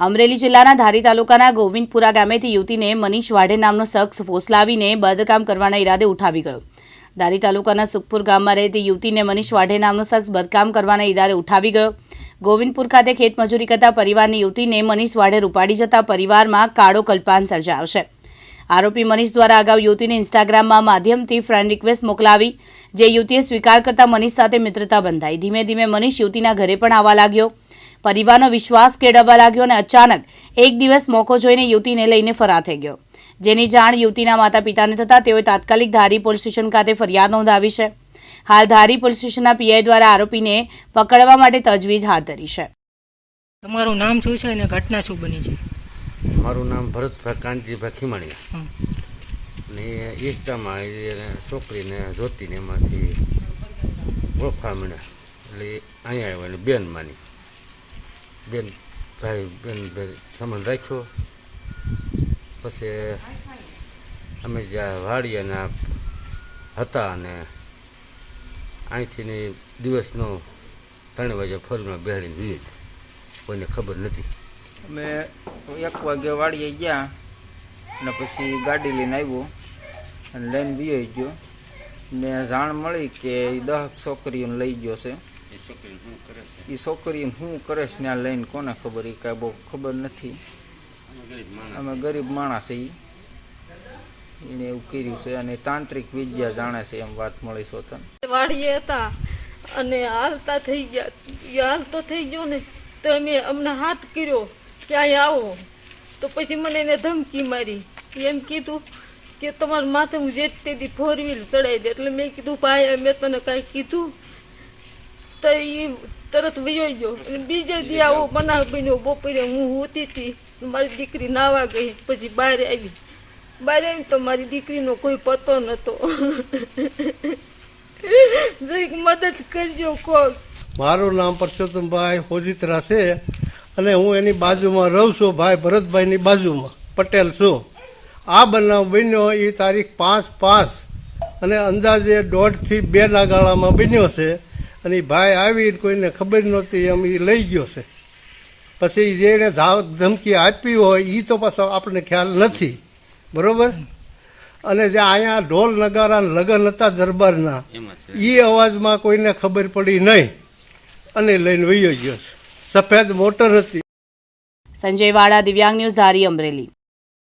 અમરેલી જિલ્લાના ધારી તાલુકાના ગોવિંદપુરા ગામેથી યુવતીને મનીષ વાઢે નામનો શખ્સ ફોસલાવીને બદકામ કરવાના ઈરાદે ઉઠાવી ગયો. ધારી તાલુકાના સુખપુર ગામમાં રહેતી યુવતીને મનીષ વાઢે નામનો શખ્સ બદકામ કરવાના ઈરાદે ઉઠાવી ગયો. ગોવિંદપુર ખાતે ખેતમજૂરી કરતા પરિવારની યુવતીને મનીષ વાઢે રૂપાડી જતા પરિવારમાં કાળો કલ્પાન સર્જાયો છે. આરોપી મનીષ દ્વારા અગાઉ યુવતીને ઇન્સ્ટાગ્રામમાં માધ્યમથી ફ્રેન્ડ રિક્વેસ્ટ મોકલાવી, જે યુવતીએ સ્વીકાર કરતા મનીષ સાથે મિત્રતા બંધાઈ. ધીમે ધીમે મનીષ યુવતીના ઘરે પણ આવવા લાગ્યો. પરિવારનો વિશ્વાસ કેળવવા લાગ્યો અને અચાનક એક દિવસ મોકો જોઈને યુવતીને લઈને ફરાર થઈ ગયો. જેની જાણ યુવતીના માતા પિતાને થતાં તેઓએ તાત્કાલિક ધારી પોલીસ સ્ટેશન ખાતે ફરિયાદ નોંધાવી છે. હાલ ધારી પોલીસ સ્ટેશનના પીઆઈ દ્વારા આરોપીને પકડવા માટે તજવીજ હાથ ધરી છે. તમારું નામ શું છે અને ઘટના શું બની છે? મારું નામ ભરત કાંતિભાઈ ખીમાણીયા. ને ઇન્સ્ટામાં છોકરીને જોતીને એમાંથી ઓળખા મળ્યા. એટલે અહીંયા આવ્યા બેન માની. બેન ભાઈ બેન ભાઈ સંબંધ રાખ્યો. પછી અમે જ્યાં વાડિયાના હતા અને અહીંથી દિવસનો ત્રણ વાગે ફરીમાં બેહાડીને વિવિધ કોઈને ખબર નથી. અમે એક વાગે વાડીએ ગયા અને પછી ગાડી લઈને આવ્યો અને લઈને બીયો ગયો. ને જાણ મળી કે દહ છોકરીઓને લઈ ગયો છે. એ છોકરી શું કરે છે? આ છોકરીઓને શું કરે છે ત્યાં લઈને કોને ખબર? એ કાંઈ બહુ ખબર નથી. અમે ગરીબ માણસ એ એને એવું કર્યું છે અને તાંત્રિક વિદ્યા જાણે છે એમ વાત મળી છે તને. વાડીએ હતા અને હાલતા થઈ ગયા. એ હાલતો થઈ ગયો ને તો અમે અમને હાથ કર્યો કે અહીં આવો. તો પછી મને એને ધમકી મારી. એમ કીધું કે તમારા માથે હું જે તેથી ફોર વ્હીલ ચડાવી દે. એટલે મેં કીધું ભાઈ મેં તને કાંઈ કીધું તો એ તરત વયો ગયો. અને બીજે દી આવો બનાવ બન્યો, બપોરે હું હોતી હતી, મારી દીકરી નાવા ગઈ, પછી બહાર આવી. બહાર આવી તો મારી દીકરીનો કોઈ પતો નહોતો જરીક મદદ કરજો કોક. મારું નામ પરસોત્તમભાઈ હોજીત્રા છે અને હું એની બાજુમાં રહું છું, ભાઈ ભરતભાઈની બાજુમાં. પટેલ છું. આ બનાવ બન્યો એ તારીખ પાંચ પાંચ અને અંદાજે દોઢથી બેના ગાળામાં બન્યો છે. અને એ ભાઈ આવી કોઈને ખબર નહોતી એમ એ લઈ ગયો છે. પછી જેણે ધાવ ધમકી આપી હોય એ તો પાછો આપણને ખ્યાલ નથી. બરાબર? અને જે અહીંયા ઢોલ નગારા લગ્ન હતા દરબારના એ અવાજમાં કોઈને ખબર પડી નહીં. અને લઈને વયો ગયો છે. સફેદ મોટર હતી. સંજય વાળા દિવ્યાંગ ન્યૂઝ ધારી અમરેલી.